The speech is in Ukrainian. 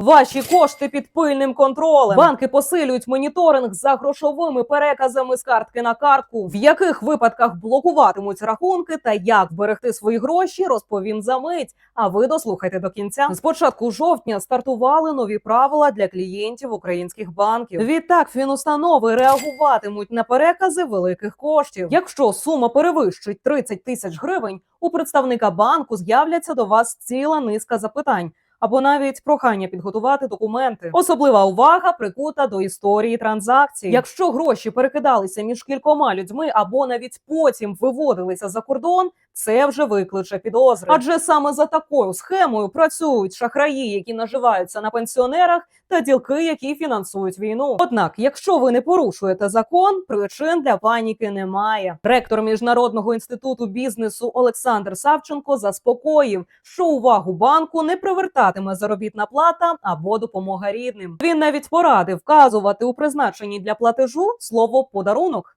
Ваші кошти під пильним контролем. Банки посилюють моніторинг за грошовими переказами з картки на картку. В яких випадках блокуватимуть рахунки та як вберегти свої гроші, розповім за мить. А ви дослухайте до кінця. З початку жовтня стартували нові правила для клієнтів українських банків. Відтак фінустанови реагуватимуть на перекази великих коштів. Якщо сума перевищить 30 тисяч гривень, у представника банку з'являться до вас ціла низка запитань. Або навіть прохання підготувати документи. Особлива увага прикута до історії транзакцій. Якщо гроші перекидалися між кількома людьми або навіть потім виводилися за кордон, це вже викличе підозри. Адже саме за такою схемою працюють шахраї, які наживаються на пенсіонерах, та ділки, які фінансують війну. Однак, якщо ви не порушуєте закон, причин для паніки немає. Ректор міжнародного інституту бізнесу Олександр Савченко заспокоїв, що увагу банку не привертатиме заробітна плата або допомога рідним. Він навіть порадив вказувати у призначенні для платежу слово подарунок.